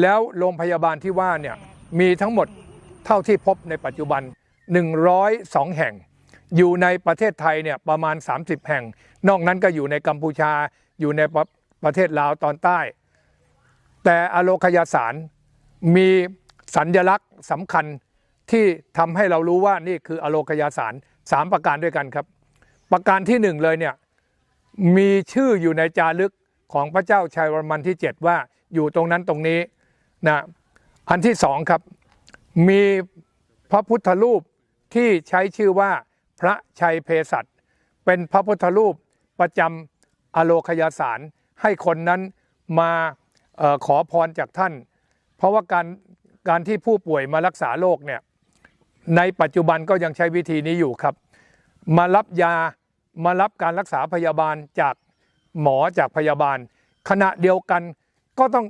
แล้วโรงพยาบาลที่ว่าเนี่ยมีทั้งหมดเท่าที่พบในปัจจุบัน 102 แห่ง อยู่ในประเทศไทยเนี่ยประมาณ 30 แห่ง นอกนั้นก็อยู่ในกัมพูชาอยู่ในประประเทศลาวตอนใต้ แต่อโลคยาสารมีสัญญลักษณ์สำคัญที่ทำให้เรารู้ว่านี่คืออโลคยาสารสามประการด้วยกันครับ ประการที่หนึ่งเลยเนี่ยมีชื่ออยู่ในจารึกของพระเจ้าชัยวรมันที่ 7 ว่าอยู่ตรงนั้นตรงนี้ นะอันที่สองครับ มีพระพุทธรูปที่ใช้ชื่อว่าพระชัยเพศัตเป็นพระพุทธรูปประจำอโลคยาสาร ให้คนนั้นมาออขอพรจากท่าน เพราะว่าการการที่ผู้ป่วยมารักษาโรคเนี่ยในปัจจุบันก็ยังใช้วิธีนี้อยู่ครับ มารับยามารับการรักษาพยาบาลจากหมอจากพยาบาล ขณะเดียวกันก็ต้อง